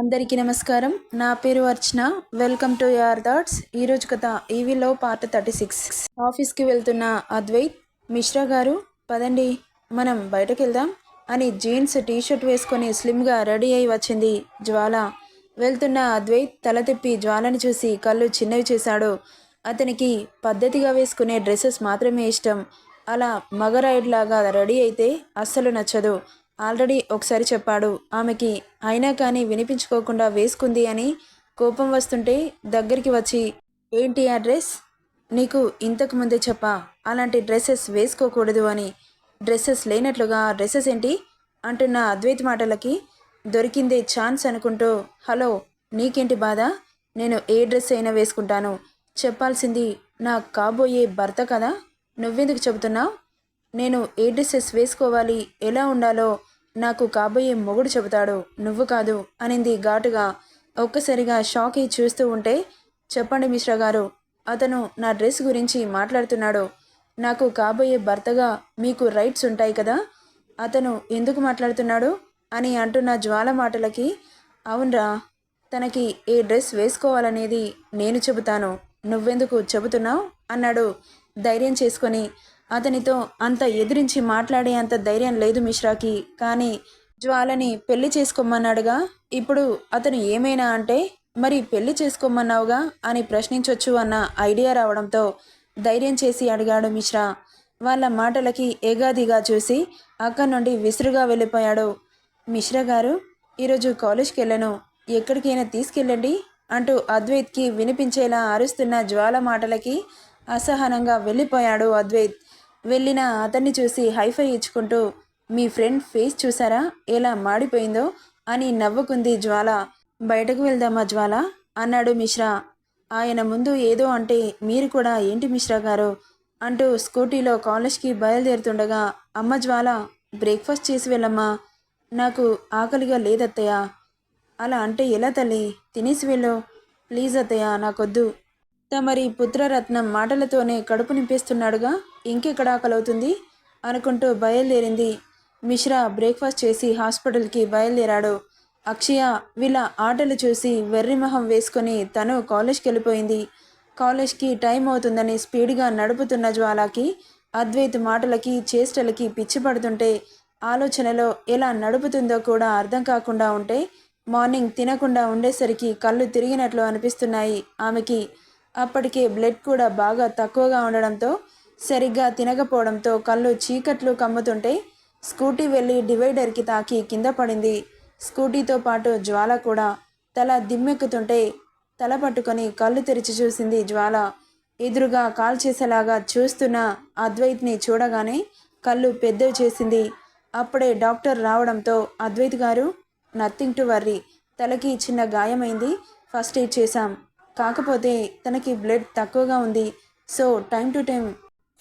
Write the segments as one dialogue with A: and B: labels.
A: అందరికీ నమస్కారం. నా పేరు Archana. Welcome to your thoughts. ఈరోజు కథ ఈవీలో పార్ట్ థర్టీ సిక్స్. ఆఫీస్కి వెళ్తున్న అద్వైత్ మిశ్రా గారు పదండి మనం బయటకు వెళ్దాం అని జీన్స్ టీషర్ట్ వేసుకొని స్లిమ్గా రెడీ అయి వచ్చింది జ్వాల. వెళ్తున్న అద్వైత్ తల తిప్పి జ్వాలను చూసి కళ్ళు చిన్నవి చేశాడు. అతనికి పద్ధతిగా వేసుకునే డ్రెస్సెస్ మాత్రమే ఇష్టం. అలా మగరాయిడ్ లాగా రెడీ అయితే అస్సలు నచ్చదు. ఆల్రెడీ ఒకసారి చెప్పాడు ఆమెకి అయినా కానీ వినిపించుకోకుండా వేసుకుంది అని కోపం వస్తుంటే దగ్గరికి వచ్చి ఏంటి ఆ డ్రెస్? నీకు ఇంతకు ముందే చెప్పా అలాంటి డ్రెస్సెస్ వేసుకోకూడదు అని. డ్రెస్సెస్ లేనట్లుగా ఆ డ్రెస్సెస్ ఏంటి? అంటున్న అద్వైత్ మాటలకి దొరికిందే ఛాన్స్ అనుకుంటూ హలో నీకేంటి బాధ? నేను ఏ డ్రెస్ అయినా వేసుకుంటాను. చెప్పాల్సింది నా కాబోయే భర్త కదా? నువ్వెందుకు చెబుతున్నావు? నేను ఏ డ్రెస్సెస్ వేసుకోవాలి ఎలా ఉండాలో నాకు కాబోయే మొగుడు చెబుతాడు. నువ్వు కాదు అనింది ఘాటుగా. ఒక్కసారిగా షాక్ అయి చూస్తూ ఉంటే చెప్పండి మిశ్రా గారు అతను నా డ్రెస్ గురించి మాట్లాడుతున్నాడు. నాకు కాబోయే భర్తగా మీకు రైట్స్ ఉంటాయి కదా అతను ఎందుకు మాట్లాడుతున్నాడు అని అంటున్న జ్వాల మాటలకి అవునరా తనకి ఏ డ్రెస్ వేసుకోవాలనేది నేను చెబుతాను. నువ్వెందుకు చెబుతున్నావు? అన్నాడు ధైర్యం చేసుకొని. అతనితో అంత ఎదిరించి మాట్లాడే అంత ధైర్యం లేదు మిశ్రాకి. కానీ జ్వాలని పెళ్ళి చేసుకోమన్నాడుగా? ఇప్పుడు అతను ఏమైనా అంటే మరి పెళ్ళి చేసుకోమన్నావుగా అని ప్రశ్నించొచ్చు అన్న ఐడియా రావడంతో ధైర్యం చేసి అడిగాడు మిశ్రా. వాళ్ళ మాటలకి ఏగాదిగా చూసి అక్కడి నుండి విసురుగా వెళ్ళిపోయాడు. మిశ్రా గారు ఈరోజు కాలేజ్కి వెళ్ళను ఎక్కడికైనా తీసుకెళ్ళండి అంటూ అద్వైత్కి వినిపించేలా అరుస్తున్న జ్వాల మాటలకి అసహనంగా వెళ్ళిపోయాడు అద్వైత్. వెళ్ళిన అతన్ని చూసి హైఫై ఇచ్చుకుంటూ మీ ఫ్రెండ్ ఫేస్ చూసారా? ఎలా మాడిపోయిందో? అని నవ్వుకుంది జ్వాల. బయటకు వెళ్దామా జ్వాల? అన్నాడు మిశ్రా. ఆయన ముందు ఏదో అంటే మీరు కూడా ఏంటి మిశ్రా గారు? అంటూ స్కూటీలో కాలేజ్కి బయలుదేరుతుండగా అమ్మ జ్వాల బ్రేక్ఫాస్ట్ చేసి వెళ్ళమ్మా. నాకు ఆకలిగా లేదత్తయ్య. అలా అంటే ఎలా తల్లి? తినేసి వెళ్ళు. ప్లీజ్ అత్తయ్య నాకొద్దు. తమరి పుత్రరత్నం మాటలతోనే కడుపు నింపేస్తున్నాడుగా ఇంకెక్కడ ఆకలవుతుంది? అనుకుంటూ బయలుదేరింది. మిశ్రా బ్రేక్ఫాస్ట్ చేసి హాస్పిటల్కి బయలుదేరాడు. అక్షయ వీళ్ళ ఆటలు చూసి వెర్రిమొహం వేసుకొని తను కాలేజ్కి వెళ్ళిపోయింది కాలేజ్కి టైం అవుతుందని స్పీడ్గా నడుపుతున్న జ్వాలకి అద్వైత్ మాటలకి చేష్టలకి పిచ్చి పడుతుంటే ఆలోచనలో ఎలా నడుపుతుందో కూడా అర్థం కాకుండా ఉంటే మార్నింగ్ తినకుండా ఉండేసరికి కళ్ళు తిరిగినట్లు అనిపిస్తున్నాయి ఆమెకి. అప్పటికే బ్లడ్ కూడా బాగా తక్కువగా ఉండడంతో సరిగ్గా తినకపోవడంతో కళ్ళు చీకట్లు కమ్ముతుంటే స్కూటీ వెళ్ళి డివైడర్కి తాకి కింద పడింది. స్కూటీతో పాటు జ్వాల కూడా తల దిమ్మెక్కుతుంటే తల పట్టుకొని కళ్ళు తెరిచి చూసింది జ్వాల. ఎదురుగా కాల్ చేసేలాగా చూస్తున్న అద్వైత్ని చూడగానే కళ్ళు పెద్దవి చేసింది. అప్పుడే డాక్టర్ రావడంతో అద్వైత్ గారు నథింగ్ టు వర్రీ తలకి చిన్న గాయమైంది ఫస్ట్ ఎయిడ్ చేశాం. కాకపోతే తనకి బ్లడ్ తక్కువగా ఉంది. So time to time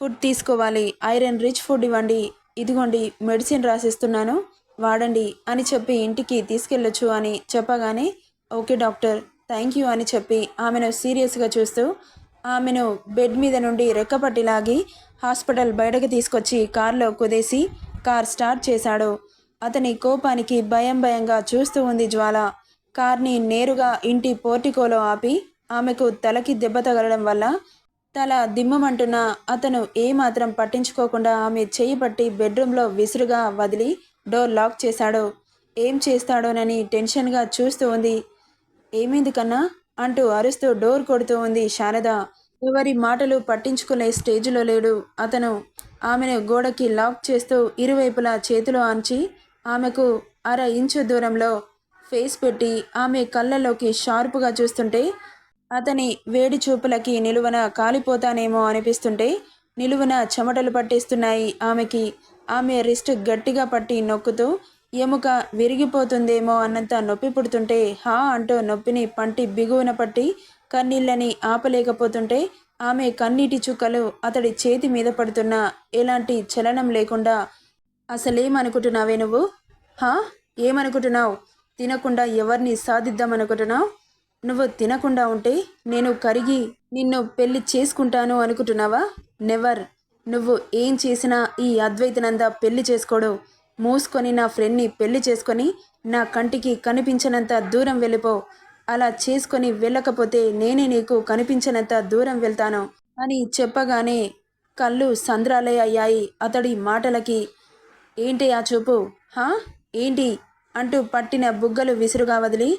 A: food తీసుకోవాలి. ఐరన్ రిచ్ ఫుడ్ ఇవ్వండి. ఇదిగోండి మెడిసిన్ రాసిస్తున్నాను. వాడండి అని చెప్పి ఇంటికి తీసుకెళ్ళొచ్చు అని చెప్పగానే ఓకే డాక్టర్ థ్యాంక్ యూ అని చెప్పి ఆమెను సీరియస్గా చూస్తూ ఆమెను బెడ్ మీద నుండి రెక్కపట్టి లాగి హాస్పిటల్ బయటకు తీసుకొచ్చి కారులో కుదేసి కార్ స్టార్ట్ చేశాడు. అతని కోపానికి భయం భయంగా చూస్తూ ఉంది జ్వాల. కార్ని నేరుగా ఇంటి పోర్టికోలో ఆపి ఆమెకు తలకి దెబ్బ తగలడం వల్ల తల దిమ్మమంటున్న అతను ఏమాత్రం పట్టించుకోకుండా ఆమె చేయి పట్టి బెడ్రూమ్లో విసురుగా వదిలి డోర్ లాక్ చేశాడు. ఏం చేస్తాడోనని టెన్షన్గా చూస్తూ ఉంది. ఏమైంది కన్నా అంటూ అరుస్తూ డోర్ కొడుతూ ఉంది శారద. ఎవరి మాటలు పట్టించుకునే స్టేజ్లో లేడు. అతను ఆమెను గోడకి లాక్ చేస్తూ ఇరువైపులా చేతులు ఆంచి ఆమెకు అర ఇంచు దూరంలో ఫేస్ పెట్టి ఆమె కళ్ళలోకి షార్పుగా చూస్తుంటే అతని వేడి చూపులకి నిలువన కాలిపోతానేమో అనిపిస్తుంటే నిలువన చెమటలు పట్టేస్తున్నాయి ఆమెకి. ఆమె రిస్ట్ గట్టిగా పట్టి నొక్కుతూ ఎముక విరిగిపోతుందేమో అన్నంత నొప్పి పుడుతుంటే హా అంటూ నొప్పిని పంటి బిగువన పట్టి కన్నీళ్ళని ఆపలేకపోతుంటే ఆమె కన్నీటి చుక్కలు అతడి చేతి మీద పడుతున్న. ఎలాంటి చలనం లేకుండా అసలేమనుకుంటున్నావే నువ్వు? హా? ఏమనుకుంటున్నావు? తినకుండా ఎవరిని సాధిద్దామనుకుంటున్నావు? నువ్వు తినకుండా ఉంటే నేను కరిగి నిన్ను పెళ్ళి చేసుకుంటాను అనుకుంటున్నావా? నెవర్ నువ్వు ఏం చేసినా ఈ అద్వైతనంద పెళ్ళి చేసుకోడు. మూసుకొని నా ఫ్రెండ్ని పెళ్ళి చేసుకొని నా కంటికి కనిపించనంత దూరం వెళ్ళిపో. అలా చేసుకొని వెళ్ళకపోతే నేనే నీకు కనిపించనంత దూరం వెళ్తాను అని చెప్పగానే కళ్ళు సంద్రాలే అయ్యాయి అతడి మాటలకి. ఏంటి ఆ చూపు? హా? ఏంటి? అంటూ పట్టిన బుగ్గలు విసురుగా వదిలి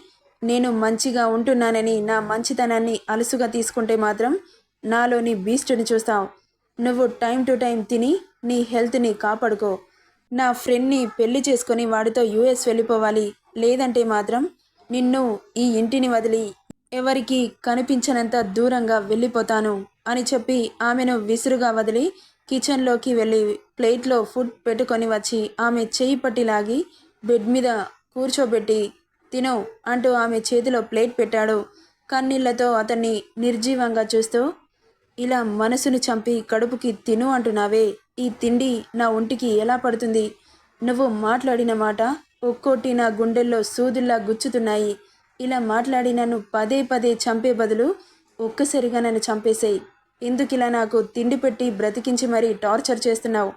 A: నేను మంచిగా ఉంటున్నానని నా మంచితనాన్ని అలుసుగా తీసుకుంటే మాత్రం నాలోని బీస్టుని చూస్తావు. నువ్వు టైం టు టైం తిని నీ హెల్త్ని కాపాడుకో. నా ఫ్రెండ్ని పెళ్ళి చేసుకొని వాడితో యూఎస్ వెళ్ళిపోవాలి. లేదంటే మాత్రం నిన్ను ఈ ఇంటిని వదిలి ఎవరికి కనిపించనంత దూరంగా వెళ్ళిపోతాను అని చెప్పి ఆమెను విసురుగా వదిలి కిచెన్లోకి వెళ్ళి ప్లేట్లో ఫుడ్ పెట్టుకొని వచ్చి ఆమె చేయి పట్టి లాగి బెడ్ మీద కూర్చోబెట్టి తినవు అంటూ ఆమె చేతిలో ప్లేట్ పెట్టాడు. కన్నీళ్ళతో అతన్ని నిర్జీవంగా చూస్తూ ఇలా మనసును చంపి కడుపుకి తిను అంటున్నావే. ఈ తిండి నా ఒంటికి ఎలా పడుతుంది? నువ్వు మాట్లాడిన మాట ఒక్కోటి నా గుండెల్లో సూదుల్లా గుచ్చుతున్నాయి. ఇలా మాట్లాడి నన్ను పదే పదే చంపే బదులు ఒక్కసారిగా నన్ను చంపేసేయి. ఎందుకిలా నాకు తిండి పెట్టి బ్రతికించి మరీ టార్చర్ చేస్తున్నావు?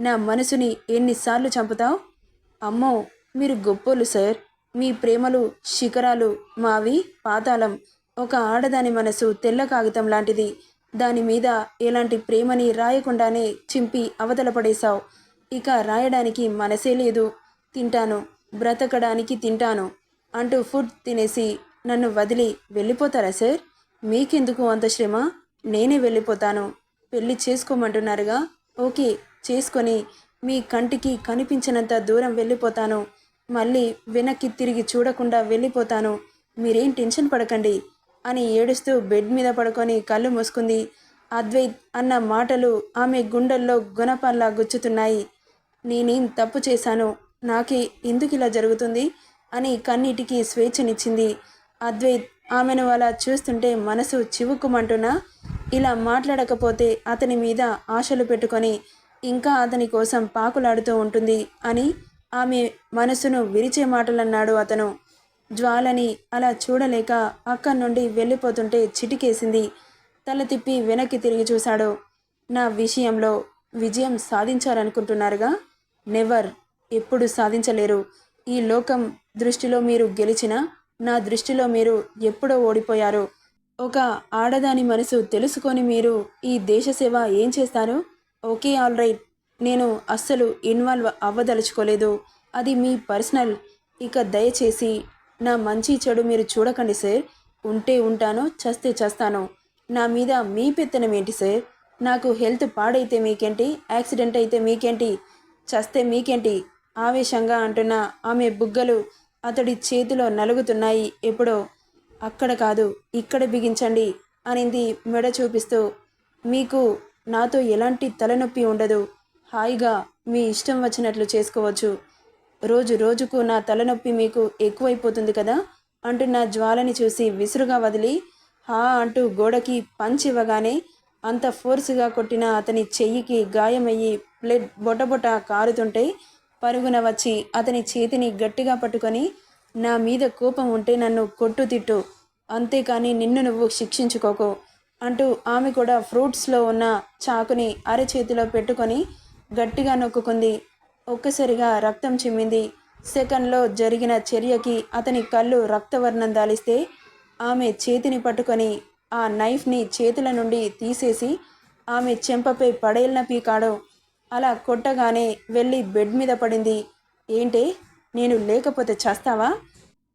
A: నా మనసుని ఎన్నిసార్లు చంపుతావు? అమ్మో మీరు గొప్పోలు సార్. మీ ప్రేమలు శిఖరాలు మావి పాతాళం. ఒక ఆడదాని మనసు తెల్ల కాగితం లాంటిది. దాని మీద ఎలాంటి ప్రేమని రాయకుండానే చింపి అవతల పడేశావు. ఇక రాయడానికి మనసే లేదు. తింటాను బ్రతకడానికి తింటాను అంటూ ఫుడ్ తినేసి నన్ను వదిలి వెళ్ళిపోతారా సార్? మీకెందుకు అంత శ్రమ? నేనే వెళ్ళిపోతాను. పెళ్ళి చేసుకోమంటున్నారుగా? ఓకే చేసుకొని మీ కంటికి కనిపించినంత దూరం వెళ్ళిపోతాను. మళ్ళీ వెనక్కి తిరిగి చూడకుండా వెళ్ళిపోతాను. మీరేం టెన్షన్ పడకండి అని ఏడుస్తూ బెడ్ మీద పడుకొని కళ్ళు మూసుకుంది. అద్వైత్ అన్న మాటలు ఆమె గుండెల్లో గుణపల్లా గుచ్చుతున్నాయి. నేనేం తప్పు చేశాను? నాకే ఎందుకు ఇలా జరుగుతుంది? అని కన్నీటికి స్వేచ్ఛనిచ్చింది. అద్వైత్ ఆమెను అలా చూస్తుంటే మనసు చివుక్కుమంటున్నా ఇలా మాట్లాడకపోతే అతని మీద ఆశలు పెట్టుకొని ఇంకా అతని కోసం పాకులాడుతూ ఉంటుంది అని ఆమె మనసును విరిచే మాటలన్నాడు అతను. జ్వాలని అలా చూడలేక అక్కడి నుండి వెళ్ళిపోతుంటే చిటికేసింది. తల తిప్పి వెనక్కి తిరిగి చూశాడు. నా విషయంలో విజయం సాధించారనుకుంటున్నారుగా నెవర్ ఎప్పుడు సాధించలేరు. ఈ లోకం దృష్టిలో మీరు గెలిచినా నా దృష్టిలో మీరు ఎప్పుడో ఓడిపోయారు. ఒక ఆడదాని మనసు తెలుసుకొని మీరు ఈ దేశ సేవ ఏం చేస్తారు? Okay all right. నేను అస్సలు ఇన్వాల్వ్ అవ్వదలుచుకోలేదు. అది మీ పర్సనల్. ఇక దయచేసి నా మంచి చెడు మీరు చూడకండి సార్. ఉంటే ఉంటాను చస్తే చస్తాను. నా మీద మీ పెత్తనం ఏంటి సార్? నాకు హెల్త్ పాడైతే మీకేంటి? యాక్సిడెంట్ అయితే మీకేంటి? చస్తే మీకేంటి? ఆవేశంగా అంటున్న ఆమె బుగ్గలు అతడి చేతిలో నలుగుతున్నాయి. ఎప్పుడో అక్కడ కాదు ఇక్కడ బిగించండి అనింది మెడ చూపిస్తూ. మీకు నాతో ఎలాంటి తలనొప్పి ఉండదు. హాయిగా మీ ఇష్టం వచ్చినట్లు చేసుకోవచ్చు. రోజు రోజుకు నా తలనొప్పి మీకు ఎక్కువైపోతుంది కదా? అంటున్న జ్వాలని చూసి విసురుగా వదిలి హా అంటూ గోడకి పంచ్ ఇవ్వగానే అంత ఫోర్సుగా కొట్టిన అతని చెయ్యికి గాయమయ్యి బ్లడ్ బొటబొట కారుతుంటే పరుగున వచ్చి అతని చేతిని గట్టిగా పట్టుకొని నా మీద కోపం ఉంటే నన్ను కొట్టు తిట్టు. అంతేకాని నిన్ను నువ్వు శిక్షించుకోకు అంటూ ఆమె కూడా ఫ్రూట్స్లో ఉన్న చాకుని అరచేతిలో పెట్టుకొని గట్టిగా నొక్కుకుంది ఒక్కసారిగా రక్తం చిమ్మింది. సెకండ్లో జరిగిన చర్యకి అతని కళ్ళు రక్తవర్ణం దాలిస్తే ఆమె చేతిని పట్టుకొని ఆ నైఫ్ని చేతుల నుండి తీసేసి ఆమె చెంపపై పడేలిన పీకాడు. అలా కొట్టగానే వెళ్ళి బెడ్ మీద పడింది. ఏంటే? నేను లేకపోతే చేస్తావా?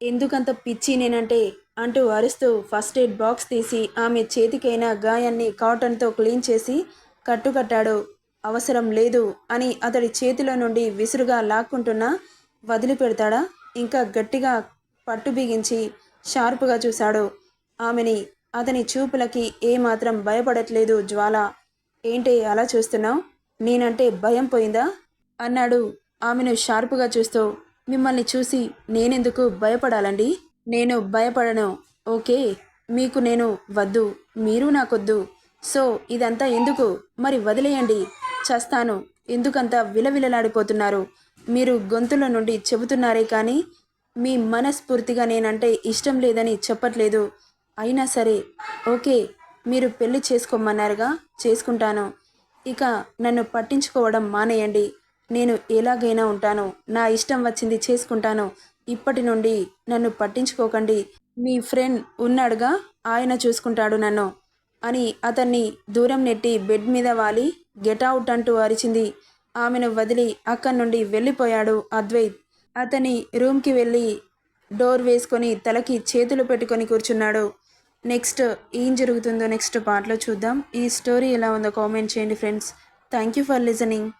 A: ఎందుకంత పిచ్చి నేనంటే? అంటూ అరుస్తూ ఫస్ట్ ఎయిడ్ బాక్స్ తీసి ఆమె చేతికైన గాయాన్ని కాటన్తో క్లీన్ చేసి కట్టుకట్టాడు. అవసరం లేదు అని అతడి చేతిలో నుండి విసురుగా లాక్కుంటున్నా వదిలిపెడతాడా? ఇంకా గట్టిగా పట్టు బిగించి షార్పుగా చూశాడు. ఆమెని అతని చూపులకి ఏమాత్రం భయపడట్లేదు జ్వాల. ఏంటి అలా చూస్తున్నావు? నేనంటే భయం పోయిందా? అన్నాడు ఆమెను షార్పుగా చూస్తూ. మిమ్మల్ని చూసి నేనెందుకు భయపడాలండి? నేను భయపడను ఓకే? మీకు నేను వద్దు మీరు నాకొద్దు. సో ఇదంతా ఎందుకు? మరి వదిలేయండి. చస్తాను. ఎందుకంత విలవిలలాడిపోతున్నారు? మీరు గొంతుల నుండి చెబుతున్నారే కానీ మీ మనస్ఫూర్తిగా నేనంటే ఇష్టం లేదని చెప్పట్లేదు. అయినా సరే ఓకే మీరు పెళ్ళి చేసుకోమన్నారుగా? చేసుకుంటాను. ఇక నన్ను పట్టించుకోవడం మానేయండి. నేను ఎలాగైనా ఉంటాను. నా ఇష్టం వచ్చింది చేసుకుంటాను. ఇప్పటి నుండి నన్ను పట్టించుకోకండి. మీ ఫ్రెండ్ ఉన్నాడుగా? ఆయన చూసుకుంటాడు నన్ను. అని అతన్ని దూరం నెట్టి బెడ్ మీద వాలి. గెట్ అవుట్ అంటూ అరిచింది. ఆమెను వదిలి అక్కడి నుండి వెళ్ళిపోయాడు అద్వైత్. అతని రూమ్కి వెళ్ళి డోర్ వేసుకొని తలకి చేతులు పెట్టుకొని కూర్చున్నాడు. నెక్స్ట్ ఏం జరుగుతుందో నెక్స్ట్ పార్ట్లో చూద్దాం. ఈ స్టోరీ ఎలా ఉందో కామెంట్ చేయండి friends. Thank you for listening.